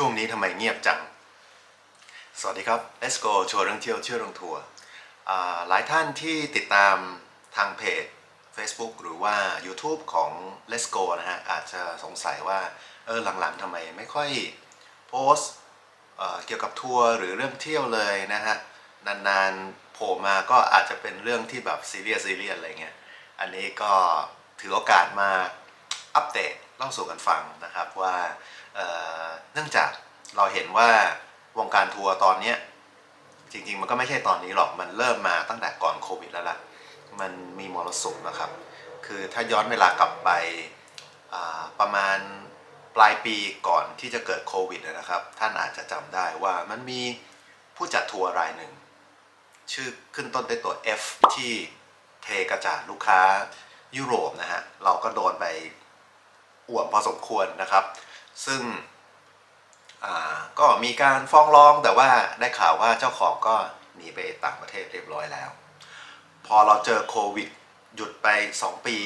ช่วงนี้ทำไมเงียบจัง สวัสดีครับ Let's go ชัวร์เรื่องเที่ยวเชื่อเรื่องทัวร์หลายท่านที่ติดตามทางเพจ Facebook หรือว่า YouTube ของ Let's go นะฮะ อาจจะสงสัยว่า เออหลังๆทำไมไม่ค่อยโพสตเเกี่ยวกับทัวร์หรือเรื่องเที่ยวเลยนะฮะ นานๆโผล่มาก็อาจจะเป็นเรื่องที่แบบซีเรียสซีเรียสอะไรเงี้ย อันนี้ก็ถือโอกาสมาอัปเดตเล่าสู่กันฟังนะครับว่า เนื่องจากเราเห็นว่าวงการทัวร์ตอนนี้จริงๆ มันก็ไม่ใช่ตอนนี้หรอกมันเริ่มมาตั้งแต่ก่อนโควิดแล้วล่ะ มันมีมรสุมนะครับ คือถ้าย้อนเวลากลับไปประมาณปลายปีก่อนที่จะเกิดโควิดนะครับ ท่านอาจจะจำได้ว่ามันมีผู้จัดทัวร์รายหนึ่ง ชื่อขึ้นต้นด้วยตัว F ที่เทกระจาดลูกค้ายุโรปนะฮะ เราก็โดนไปอ่วมพอสมควรนะครับ ซึ่งก็มีการฟ้องร้องแต่ว่าได้ข่าวว่าเจ้าของก็หนีไปต่างประเทศเรียบร้อยแล้ว พอเราเจอโควิด หยุดไป 2 ปี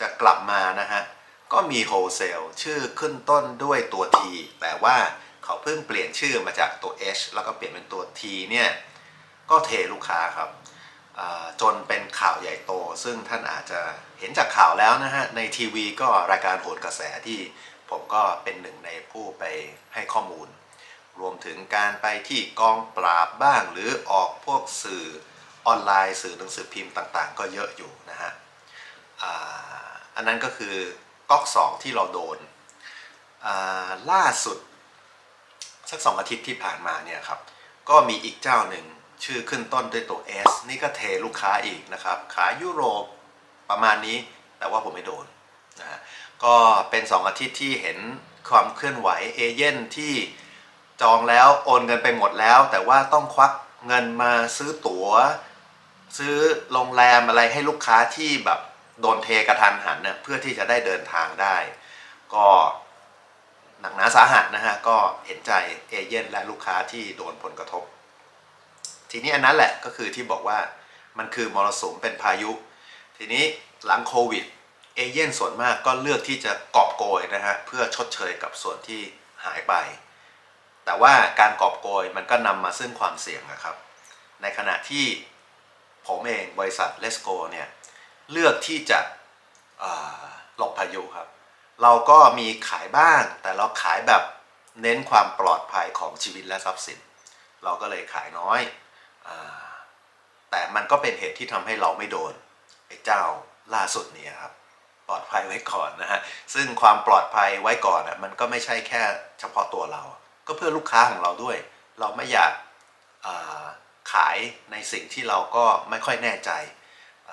จะกลับมานะฮะ ก็มีโฮเซลชื่อขึ้นต้นด้วยตัว T แต่ว่าเขาเพิ่งเปลี่ยนชื่อมาจากตัว H แล้วก็เปลี่ยนเป็นตัว T เนี่ย ก็เทลูกค้าครับจนเป็นข่าวใหญ่โต ซึ่งท่านอาจจะเห็นจากข่าวแล้วนะฮะ ในทีวีก็รายการโหนกระแสที่ ผมก็เป็นหนึ่งในผู้ไปให้ข้อมูล รวมถึงการไปที่กองปราบบ้าง หรือออกพวกสื่อออนไลน์สื่อหนังสือพิมพ์ต่างๆ ก็เยอะอยู่นะฮะอันนั้นก็คือก๊อกสองที่เราโดนล่าสุด สักสองอาทิตย์ที่ผ่านมาเนี่ยครับ ก็มีอีกเจ้าหนึ่งชื่อขึ้นต้นด้วยตัว S นี่ก็เทลูกค้าอีกนะครับ ขายยุโรปประมาณนี้แต่ว่าผมไม่โดนนะฮะ ก็เป็น 2 อาทิตย์ที่เห็นความเคลื่อนไหวเอเย่นที่จองแล้วโอนเงินไปหมดแล้ว แต่ว่าต้องควักเงินมาซื้อตั๋ว ซื้อโรงแรมอะไรให้ลูกค้าที่แบบโดนเทกระทันหันเนี่ยเพื่อที่จะได้เดินทางได้ ก็หนักหนาสาหัสนะฮะ ก็เห็นใจเอเย่นและลูกค้าที่โดนผลกระทบ ทีนี้อันนั้นแหละก็คือที่บอกว่ามันคือมรสุมเป็นพายุ ทีนี้หลังโควิด เอเย่นส่วนมากก็เลือกที่จะกอบโกยนะฮะเพื่อชดเชยกับส่วนที่หายไป แต่ว่าการกอบโกยมันก็นำมาซึ่งความเสี่ยงนะครับ ในขณะที่ผมเองบริษัทเลสโกเนี่ยเลือกที่จะหลบพายุครับ เราก็มีขายบ้าง แต่เราขายแบบเน้นความปลอดภัยของชีวิตและทรัพย์สิน เราก็เลยขายน้อยอแต่มันก็เป็นเหตุที่ทำให้เราไม่โดนไอ้เจ้าล่าสุดนี่ครับ ปลอดภัยไว้ก่อนนะฮะซึ่งความปลอดภัยไว้ก่อนอะมันก็ไม่ใช่แค่เฉพาะตัวเรา ก็เพื่อลูกค้าของเราด้วย เราไม่อยากาขายในสิ่งที่เราก็ไม่ค่อยแน่ใจา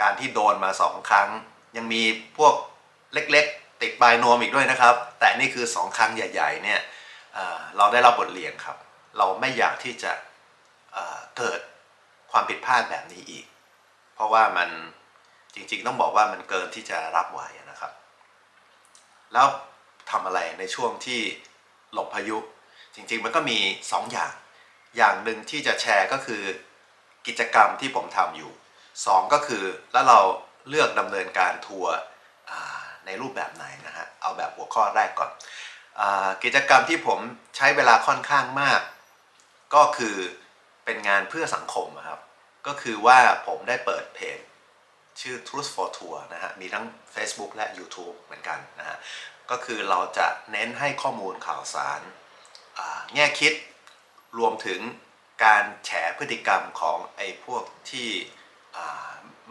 การที่โดนมาสองครั้ง ยังมีพวกเล็กๆ ติดปลายนวมอีกด้วยนะครับ แต่นี่คือสองครั้งใหญ่ๆเนี่ยเราได้รับบทเรียนครับ เราไม่อยากที่จะเเกิดความผิดพลาดแบบนี้อีก เพราะว่ามัน จริงๆ ต้องบอกว่ามันเกินที่จะรับไหวนะครับ แล้วทำอะไรในช่วงที่หลบพายุ จริงๆ มันก็มี 2 อย่าง อย่างหนึ่งที่จะแชร์ก็คือกิจกรรมที่ผมทำอยู่ 2 ก็คือแล้วเราเลือกดำเนินการทัวร์ในรูปแบบไหนนะฮะ เอาแบบหัวข้อแรกก่อนอกิจกรรมที่ผมใช้เวลาค่อนข้างมาก ก็คือเป็นงานเพื่อสังคมครับ ก็คือว่าผมได้เปิดเพจ ชื่อ Truth for Tour นะฮะ มีทั้ง Facebook และ YouTube เหมือนกันนะฮะ ก็คือเราจะเน้นให้ข้อมูลข่าวสารแง่คิดรวมถึงการแฉพฤติกรรมของไอ้พวกที่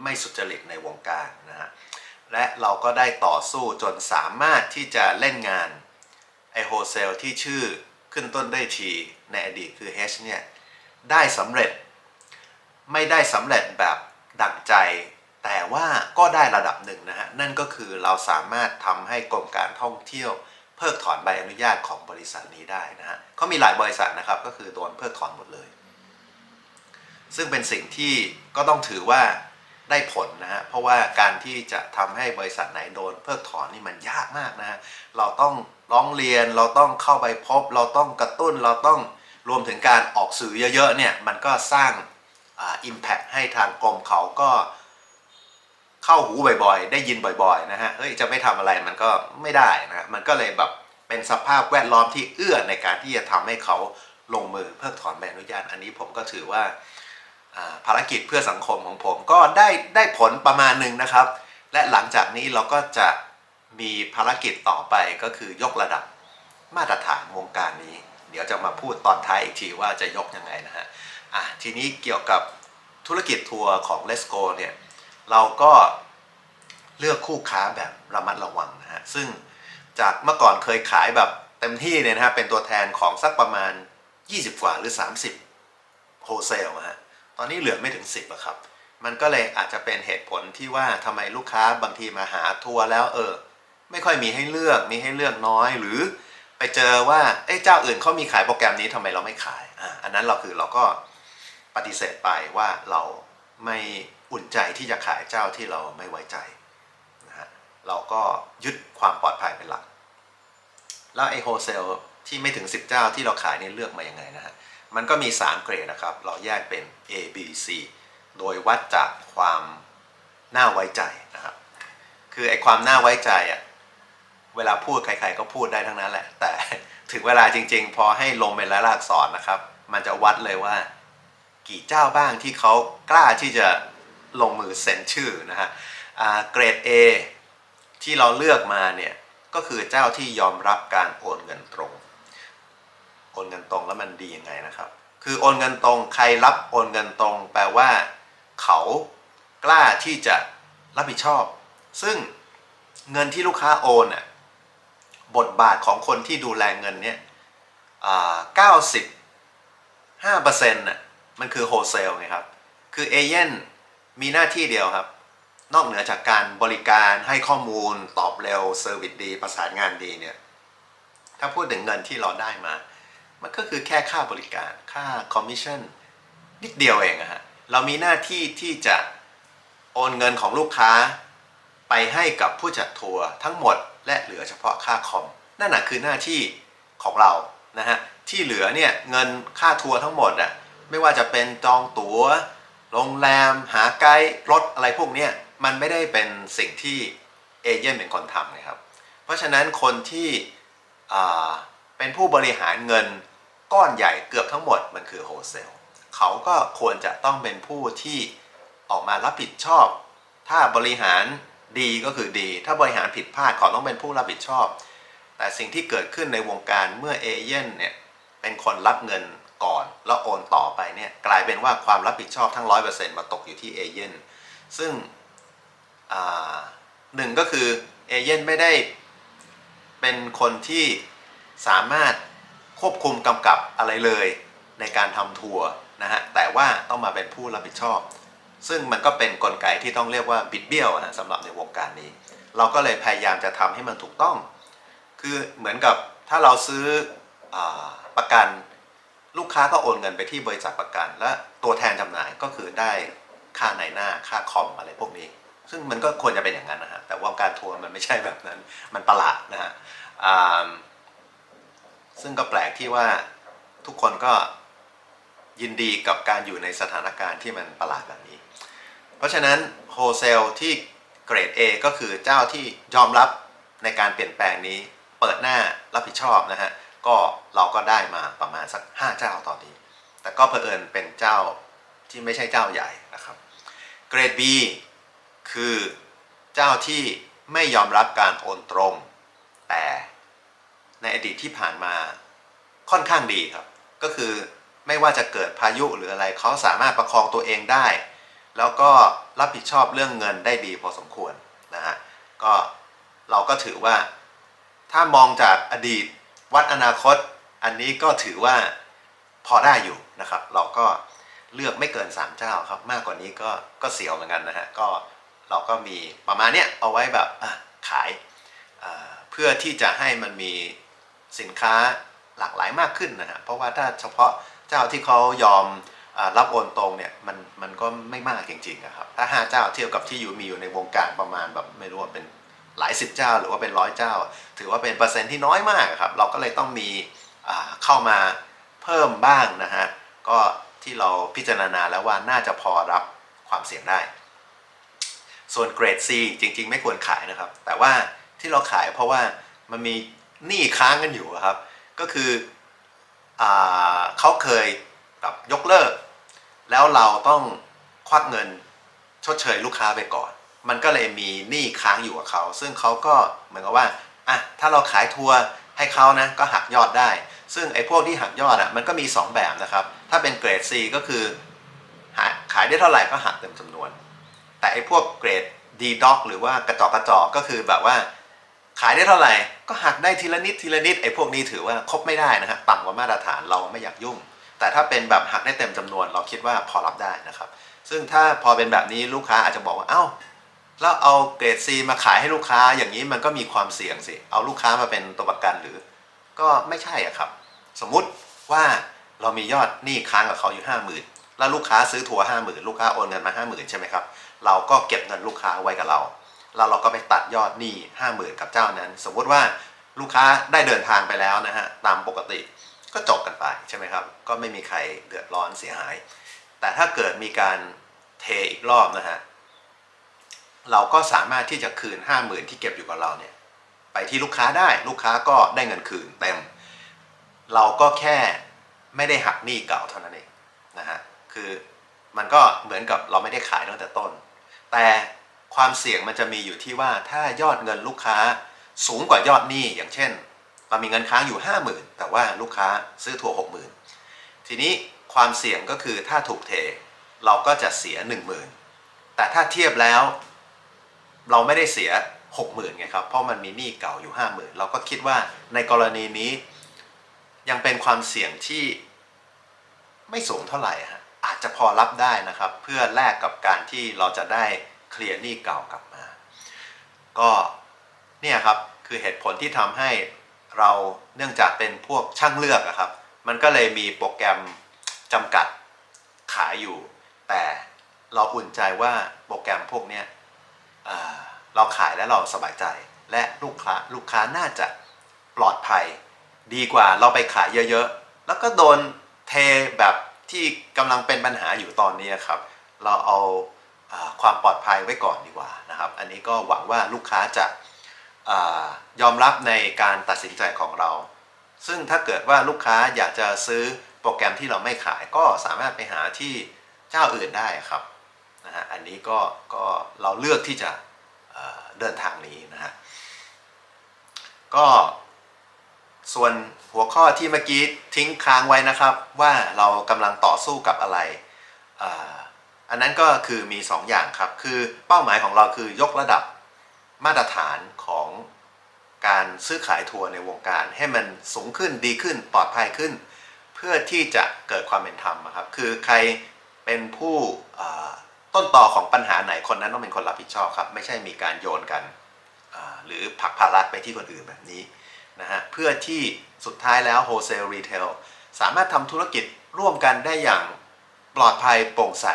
ไม่สุจริตในวงการนะฮะ และเราก็ได้ต่อสู้จนสามารถที่จะเล่นงานไอโฮเซลที่ชื่อขึ้นต้นด้วยทีในอดีตคือ H เนี่ย ได้สำเร็จไม่ได้สำเร็จแบบดั่งใจ แต่ว่าก็ได้ระดับหนึ่งนะฮะ นั่นก็คือ เราสามารถทำให้กรมการท่องเที่ยว เพิกถอนใบอนุญาตของบริษัทนี้ได้นะฮะเขามีหลายบริษัทนะครับก็คือโดนเพิกถอนหมดเลย ซึ่งเป็นสิ่งที่ก็ต้องถือว่าได้ผลนะฮะเพราะว่าการที่จะทำให้บริษัทไหนโดนเพิกถอนนี่มันยากมากนะฮะเราต้องร้องเรียนเราต้องเข้าไปพบ เราต้องกระตุ้นเราต้องรวมถึงการออกสื่อเยอะๆเนี่ยมันก็สร้างอ่า impact ให้ทางกรมเขาก็ เข้าหูบ่อยๆ ได้ยินบ่อยๆนะฮะเฮ้ยจะไม่ทำอะไรมันก็ไม่ได้นะมันก็เลยแบบเป็นสภาพแวดล้อมที่เอื้อในการที่จะทำให้เขาลงมือเพิกถอนใบอนุญาตอันนี้ผมก็ถือว่าอ่าภารกิจเพื่อสังคมของผมก็ได้ได้ผลประมาณหนึ่งนะครับ และหลังจากนี้เราก็จะมีภารกิจต่อไปก็คือยกระดับมาตรฐานวงการนี้ เดี๋ยวจะมาพูดตอนท้ายอีกทีว่าจะยกยังไงนะฮะอะทีนี้เกี่ยวกับธุรกิจทัวร์ของ Let's Go เนี่ย เราก็เลือกคู่ค้าแบบระมัดระวังนะฮะซึ่งจากเมื่อก่อนเคยขายแบบเต็มที่เนี่ยนะฮะเป็นตัวแทนของสักประมาณ 20 กว่าหรือ 30โฮเซลฮะตอนนี้เหลือไม่ถึง 10อะครับ มันก็เลยอาจจะเป็นเหตุผลที่ว่าทำไมลูกค้าบางทีมาหาทัวร์แล้วเออ ไม่ค่อยมีให้เลือกมีให้เลือกน้อยหรือไปเจอว่าเอ้เจ้าอื่นเขามีขายโปรแกรมนี้ทำไมเราไม่ขายอะอันนั้นเราคือเราก็ปฏิเสธไปว่าเราไม่ อุ่นใจที่จะขายเจ้าที่เราไม่ไว้ใจนะฮะเราก็ยึดความปลอดภัยเป็นหลัก แล้วไอโฮเซลที่ไม่ถึง 10 เจ้าที่เราขายนี่เลือกมายังไงนะฮะมันก็มี 3 เกรดนะครับ เราแยกเป็น A B C โดยวัดจากความน่าไว้ใจนะครับ คือไอความน่าไว้ใจอะเวลาพูดใครๆก็พูดได้ทั้งนั้นแหละ แต่ถึงเวลาจริงๆ พอให้ลงเป็นรายลักษณ์อักษรนะครับ มันจะวัดเลยว่า กี่เจ้าบ้างที่เขากล้าที่จะ ลงมือเซ็นชื่อนะฮะเกรด A ที่เราเลือกมาเนี่ยก็คือเจ้าที่ยอมรับการโอนเงินตรง โอนเงินตรงแล้วมันดียังไงนะครับ คือโอนเงินตรงใครรับโอนเงินตรง แปลว่า เขากล้าที่จะรับผิดชอบ ซึ่งเงินที่ลูกค้าโอนน่ะบทบาทของคนที่ดูแลเงินเนี่ยเก้าสิบห้าเปอร์เซ็นต์น่ะมันคือโฮเซลไงครับ คือเอเย่น มีหน้าที่เดียวครับ นอกเหนือจากการบริการให้ข้อมูลตอบเร็วเซอร์วิสดี ประสานงานดีเนี่ย ถ้าพูดถึงเงินที่เราได้มา มันก็คือแค่ค่าบริการ ค่าคอมมิชชั่นนิดเดียวเองอะฮะ เรามีหน้าที่ที่จะโอนเงินของลูกค้า ไปให้กับผู้จัดทัวร์ทั้งหมด และเหลือเฉพาะค่าคอม นั่นนะคือหน้าที่ของเรา นะฮะ ที่เหลือเนี่ยเงินค่าทัวร์ทั้งหมดอะไม่ว่าจะเป็นจองตัว๋ว โรงแรมหาไกด์รถอะไรพวกนี้มันไม่ได้เป็นสิ่งที่เอเย่นเป็นคนทำนะครับ เพราะฉะนั้นคนที่เป็นผู้บริหารเงินก้อนใหญ่เกือบทั้งหมดมันคือโฮเซลเขาก็ควรจะต้องเป็นผู้ที่ออกมารับผิดชอบ ถ้าบริหารดีก็คือดี ถ้าบริหารผิดพลาดเขาต้องเป็นผู้รับผิดชอบ แต่สิ่งที่เกิดขึ้นในวงการเมื่อเอเย่นเนี่ยเป็นคนรับเงิน แล้วโอนต่อไปเนี่ยกลายเป็นว่าความรับผิดชอบทั้ง 100%มาตกอยู่ที่เอเย่นซึ่งหนึ่งก็คือเอเย่นไม่ได้เป็นคนที่สามารถควบคุมกำกับอะไรเลยในการทำทัวร์นะฮะแต่ว่าต้องมาเป็นผู้รับผิดชอบ ซึ่งมันก็เป็นนกลไกที่ต้องเรียกว่าบิดเบี้ยวนะสำหรับในวงการนี้ เราก็เลยพยายามจะทำให้มันถูกต้อง คือเหมือนกับถ้าเราซื้ออประกัน ลูกค้าก็โอนเงินไปที่บริษัทประกัน และตัวแทนจำหน่ายก็คือได้ค่าในหน้าค่าคอมอะไรพวกนี้ ซึ่งมันก็ควรจะเป็นอย่างนั้นนะฮะแต่วงการทัวร์มันไม่ใช่แบบนั้นมันประหลาดนะฮะซึ่งก็แปลกที่ว่าทุกคนก็ยินดีกับการอยู่ในสถานการณ์ที่มันประหลาดแบบนี้ เพราะฉะนั้นโฮเซลที่เกรด A ก็คือเจ้าที่ยอมรับในการเปลี่ยนแปลงนี้ เปิดหน้ารับผิดชอบนะฮะ ก็เราก็ได้มาประมาณสัก 5 เจ้าตอนนี้ แต่ก็เผอิญเป็นเจ้าที่ไม่ใช่เจ้าใหญ่นะครับ เกรด B คือเจ้าที่ไม่ยอมรับการโอนตรง แต่ในอดีตที่ผ่านมาค่อนข้างดีครับ ก็คือไม่ว่าจะเกิดพายุหรืออะไรเขาสามารถประคองตัวเองได้ แล้วก็รับผิดชอบเรื่องเงินได้ดีพอสมควรนะฮะก็เราก็ถือว่าถ้ามองจากอดีต วัดอนาคตอันนี้ก็ถือว่าพอได้อยู่นะครับ เราก็เลือกไม่เกิน 3 เจ้าครับ มากกว่านี้ก็ก็เสียวเหมือนกันนะฮะก็เราก็มีประมาณเนี้ยเอาไว้แบบขายเพื่อที่จะให้มันมีสินค้าหลากหลายมากขึ้นนะฮะเพราะว่าถ้าเฉพาะเจ้าที่เขายอมอรับโอนตรงเนี่ยมันมันก็ไม่มากจริงๆอะครับถ้า 5 เจ้าเทียบกับที่อยู่มีอยู่ในวงการประมาณแบบไม่รู้ว่าเป็น หลายสิบเจ้าหรือว่าเป็นร้อยเจ้า ถือว่าเป็นเปอร์เซ็นต์ที่น้อยมากครับ เราก็เลยต้องมีเข้ามาเพิ่มบ้างนะฮะ ก็ที่เราพิจารณาแล้วว่าน่าจะพอรับความเสี่ยงได้ ส่วนเกรด C จริง ๆ ไม่ควรขายนะครับ แต่ว่าที่เราขายเพราะว่ามันมีหนี้ค้างกันอยู่ครับ ก็คืออเขาเคยแบบยกเลิก แล้วเราต้องควักเงินชดเชยลูกค้าไปก่อน มันก็เลยมีหนี้ค้างอยู่กับเขา ซึ่งเขาก็เหมือนกับว่าอะถ้าเราขายทัวร์ให้เขานะก็หักยอดได้ ซึ่งไอ้พวกที่หักยอดอะมันก็มี 2 แบบนะครับ ถ้าเป็นเกรด C ก็คือหาขายได้เท่าไหร่ก็หักเต็มจำนวน แต่ไอ้พวกเกรด D Doc หรือว่ากระจอกกระจอกก็คือแบบว่า ขายได้เท่าไหร่ก็หักได้ทีละนิดทีละนิดไอ้พวกนี้ถือว่าครบไม่ได้นะฮะต่ำกว่ามาตรฐานเราไม่อยากยุ่ง แต่ถ้าเป็นแบบหักได้เต็มจำนวน เราคิดว่าพอรับได้นะครับ ซึ่งถ้าพอเป็นแบบนี้ลูกค้าอาจจะบอกว่าเอ้า แล้วเอาเกรด C มาขายให้ลูกค้าอย่างนี้มันก็มีความเสี่ยงสิ เอาลูกค้ามาเป็นตัวประกันหรือ ก็ไม่ใช่อะครับ สมมุติว่าเรามียอดหนี้ค้างกับเขาอยู่ห้าหมื่นแล้วลูกค้าซื้อทัวร์ห้าหมื่นลูกค้าโอนเงินมาห้าหมื่นใช่ไหมครับ เราก็เก็บเงินลูกค้าไว้กับเรา แล้วเราก็ไปตัดยอดหนี้ห้าหมื่นกับเจ้านั้น สมมุติว่าลูกค้าได้เดินทางไปแล้วนะฮะตามปกติก็จบกันไปใช่ไหมครับ ก็ไม่มีใครเดือดร้อนเสียหาย แต่ถ้าเกิดมีการเทอีกรอบนะฮะ เราก็สามารถที่จะคืน 5 0,000 ที่เก็บอยู่กับเราเนี่ยไปที่ลูกค้าได้ลูกค้าก็ได้เงินคืนเต็ม เราก็แค่ไม่ได้หักหนี้เก่าเท่านั้นเองนะฮะคือมันก็เหมือนกับเราไม่ได้ขายตั้งแต่ต้น แต่ความเสี่ยงมันจะมีอยู่ที่ว่าถ้ายอดเงินลูกค้าสูงกว่ายอดหนี้อย่างเช่น เรามีเงินค้างอยู่ 50,000 แต่ว่าลูกค้าซื้อทั่ว 60,000 ทีนี้ความเสี่ยงก็คือถ้าถูกเทเราก็จะเสีย 10,000 แต่ถ้าเทียบแล้ว เราไม่ได้เสีย 60,000ไงครับ เพราะมันมีหนี้เก่าอยู่ 50,000 เราก็คิดว่าในกรณีนี้ยังเป็นความเสี่ยงที่ไม่สูงเท่าไหร่ฮะอาจจะพอรับได้นะครับ เพื่อแลกกับการที่เราจะได้เคลียร์หนี้เก่ากลับมา ก็เนี่ยครับคือเหตุผลที่ทำให้เราเนื่องจากเป็นพวกช่างเลือกอะครับ มันก็เลยมีโปรแกรมจำกัดขายอยู่ แต่เราอุ่นใจว่าโปรแกรมพวกเนี้ย เราขายแล้วเราสบายใจ และลูกค้าลูกค้าน่าจะปลอดภัย ดีกว่าเราไปขายเยอะๆ แล้วก็โดนเทแบบที่กำลังเป็นปัญหาอยู่ตอนนี้ครับ เราเอาอความปลอดภัยไว้ก่อนดีกว่านะครับ อันนี้ก็หวังว่าลูกค้าจะอยอมรับในการตัดสินใจของเรา ซึ่งถ้าเกิดว่าลูกค้าอยากจะซื้อโปรแกรมที่เราไม่ขายก็สามารถไปหาที่เจ้าอื่นได้ครับ นะฮะอันนี้ก็ก็เราเลือกที่จะเเดินทางนี้นะฮะก็ส่วนหัวข้อที่เมื่อกี้ทิ้งค้างไว้นะครับ ว่าเรากำลังต่อสู้กับอะไรอ,อันนั้นก็คือมี 2 อย่างครับ คือเป้าหมายของเราคือยกระดับมาตรฐานของการซื้อขายทัวร์ในวงการ ให้มันสูงขึ้นดีขึ้นปลอดภัยขึ้น เพื่อที่จะเกิดความเป็นธรรมครับ คือใครเป็นผู้ ต้นต่อของปัญหาไหนคนนั้นต้องเป็นคนรับผิดชอบครับ ไม่ใช่มีการโยนกัน หรือผลักภาระไปที่คนอื่นแบบนี้นะฮะเพื่อที่สุดท้ายแล้ว wholesale retail สามารถทำธุรกิจร่วมกันได้อย่างปลอดภัยโปร่งใส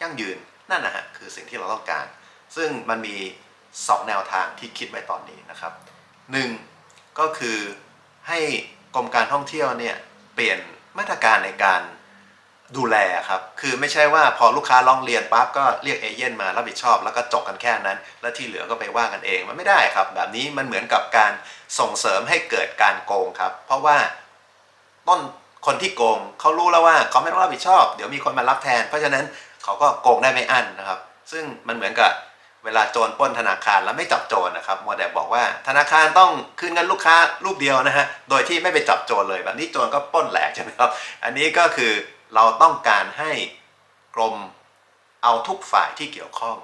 ยั่งยืนนั่นนะฮะคือสิ่งที่เราต้องการ ซึ่งมันมี 2 แนวทางที่คิดไว้ตอนนี้นะครับหนึ่งก็คือให้กรมการท่องเที่ยวเนี่ยเปลี่ยนมาตรการในการ ดูแลครับ คือไม่ใช่ว่าพอลูกค้าร้องเรียนปั๊บก็เรียกเอเย่นมารับผิดชอบ แล้วก็จบกันแค่นั้น แล้วที่เหลือก็ไปว่ากันเองมันไม่ได้ครับ แบบนี้มันเหมือนกับการส่งเสริมให้เกิดการโกงครับ เพราะว่าต้นคนที่โกงเขารู้แล้วว่าเขาไม่ต้องรับผิดชอบ เดี๋ยวมีคนมารับแทน เพราะฉะนั้นเขาก็โกงได้ไม่อั้นนะครับ ซึ่งมันเหมือนกับเวลาโจรปล้นธนาคารแล้วไม่จับโจรนะครับมัวแต่บอกว่าธนาคารต้องคืนเงินลูกค้ารูปเดียวนะฮะโดยที่ไม่ไปจับโจรเลยแบบนี้โจรก็ปล้นแหลกใช่ไหมครับ อันนี้ก็คือ เราต้องการให้กรมเอาทุกฝ่ายที่เกี่ยวข้อง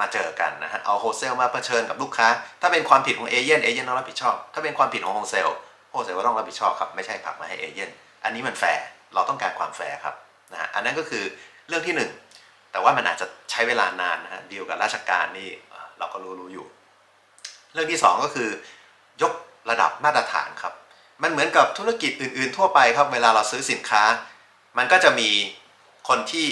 มาเจอกันนะฮะ เอาโฮเซลมาเผชิญกับลูกค้า ถ้าเป็นความผิดของเอเย่นเอเย่นต้องรับผิดชอบ ถ้าเป็นความผิดของโฮเซลโฮเซลก็ต้องรับผิดชอบครับ ไม่ใช่ผักมาให้เอเย่นอันนี้มันแฟร์ เราต้องการความแฟร์ครับนะฮะ อันนั้นก็คือเรื่องที่หนึ่งแต่ว่ามันอาจจะใช้เวลานานนะฮะดีลกับราชการนี่เอ่อเราก็รู้รู้อยู่ เรื่องที่สองก็คือยกระดับมาตรฐานครับ มันเหมือนกับธุรกิจอื่น ๆ ทั่วไปครับ เวลาเราซื้อสินค้า มันก็จะมีคนที่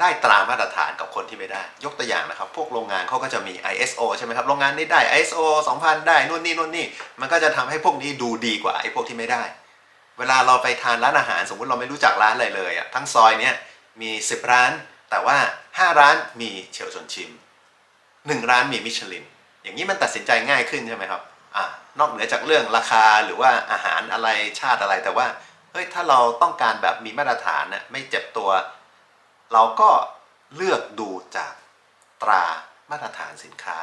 ได้ตรามาตรฐานกับคนที่ไม่ได้ ยกตัวอย่างนะครับ พวกโรงงานเขาก็จะมี ISO ใช่ไหมครับ โรงงานนี้ได้ ISO 2000 ได้นู่นนี่นู่นนี่ มันก็จะทำให้พวกนี้ดูดีกว่าไอ้พวกที่ไม่ได้ เวลาเราไปทานร้านอาหารสมมติเราไม่รู้จักร้านอะไรเลยอะทั้งซอยเนี้ยมี 10 ร้าน แต่ว่า 5 ร้านมีเฉียวชนชิม 1 ร้านมีมิชลิน อย่างนี้มันตัดสินใจง่ายขึ้นใช่ไหมครับ อ่านอกเหนือจากเรื่องราคาหรือว่าอาหารอะไรชาติอะไรแต่ว่า เฮ้ยถ้าเราต้องการแบบมีมาตรฐานน่ะไม่เจ็บตัว เราก็เลือกดูจากตรามาตรฐานสินค้า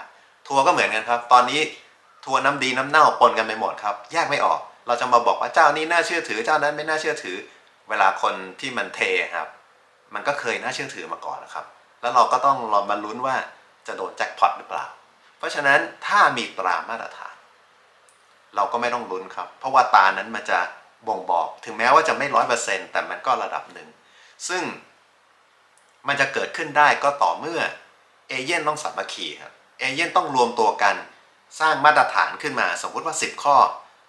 ทัวร์ก็เหมือนกันครับ ตอนนี้ทัวร์น้ำดีน้ำเน่าปนกันไปหมดครับ แยกไม่ออก เราจะมาบอกว่าเจ้านี้น่าเชื่อถือ เจ้านั้นไม่น่าเชื่อถือ เวลาคนที่มันเทครับ มันก็เคยน่าเชื่อถือมาก่อนนะครับ แล้วเราก็ต้องรอมาลุ้นว่าจะโดนแจ็คพอตหรือเปล่า เพราะฉะนั้นถ้ามีตรามาตรฐาน เราก็ไม่ต้องลุ้นครับ เพราะว่าตานั้นมันจะ บ่งบอก ถึงแม้ว่าจะไม่ร้อยเปอร์เซ็นต์แต่มันก็ระดับหนึ่ง ซึ่งมันจะเกิดขึ้นได้ก็ต่อเมื่อเอเย่นต้องสามัคคีครับเอเย่นต้องรวมตัวกันสร้างมาตรฐานขึ้นมา สมมุติว่า 10 ข้อ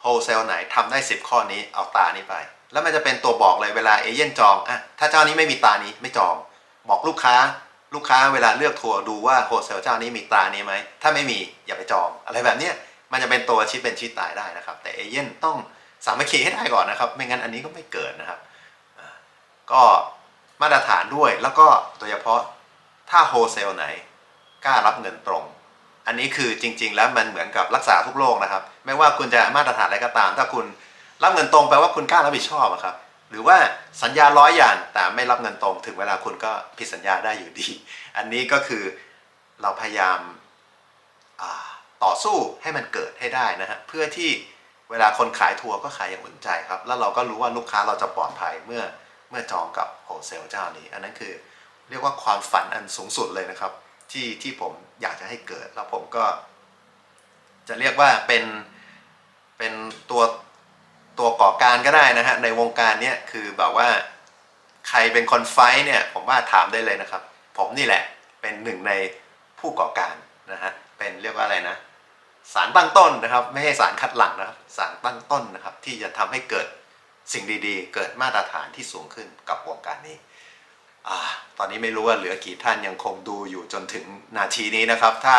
โฮเซลไหนทำได้ 10 ข้อนี้เอาตานี้ไป แล้วมันจะเป็นตัวบอกเลยเวลาเอเย่นจองอะถ้าเจ้านี้ไม่มีตานี้ไม่จอง บอกลูกค้าลูกค้าเวลาเลือกทัวร์ดูว่าโฮเซลเจ้านี้มีตานี้ไหมถ้าไม่มีอย่าไปจอง อะไรแบบนี้มันจะเป็นตัวชี้เป็นชี้ตายได้นะครับ แต่เอเย่นต้อง สามัคคีให้ได้ก่อนนะครับ ไม่งั้นอันนี้ก็ไม่เกิดนะครับ ก็มาตรฐานด้วยแล้วก็โดยเฉพาะถ้าโฮเซลไหนกล้ารับเงินตรง อันนี้คือจริง ๆ แล้วมันเหมือนกับรักษาทุกโรคนะครับ ไม่ว่าคุณจะมาตรฐานอะไรก็ตาม ถ้าคุณรับเงินตรงแปลว่าคุณกล้ารับผิดชอบครับ หรือว่าสัญญาร้อยอย่างแต่ไม่รับเงินตรง ถึงเวลาคุณก็ผิดสัญญาได้อยู่ดี อันนี้ก็คือเราพยายามต่อสู้ให้มันเกิดให้ได้นะฮะเพื่อที่ เวลาคนขายทัวร์ก็ขายอย่างอุ่นใจครับ แล้วเราก็รู้ว่าลูกค้าเราจะปลอดภัยเมื่อเมื่อจองกับโฮเซลเจ้านี้ อันนั้นคือเรียกว่าความฝันอันสูงสุดเลยนะครับ ที่ที่ผมอยากจะให้เกิดแล้วผมก็ จะเรียกว่าเป็นเป็นตัวตัวก่อการก็ได้นะฮะในวงการเนี้ยคือแบบว่าใครเป็นคนไฟท์เนี่ยผมว่าถามได้เลยนะครับ ผมนี่แหละเป็นหนึ่งในผู้ก่อการนะฮะเป็นเรียกว่าอะไรนะ สารตั้งต้นนะครับ ไม่ใช่สารคัดหลังนะครับ สารตั้งต้นนะครับ ที่จะทำให้เกิดสิ่งดีๆ เกิดมาตรฐานที่สูงขึ้นกับวงการนี้อตอนนี้ไม่รู้ว่าเหลือกี่ท่านยังคงดูอยู่จนถึงนาทีนี้นะครับ ถ้า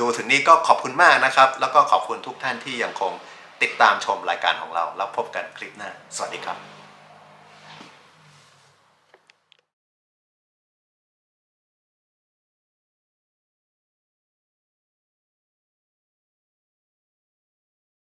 ดูถึงนี้ก็ขอบคุณมากนะครับ แล้วก็ขอบคุณทุกท่านที่ยังคงติดตามชมรายการของเรา แล้วพบกันคลิปหน้า สวัสดีครับ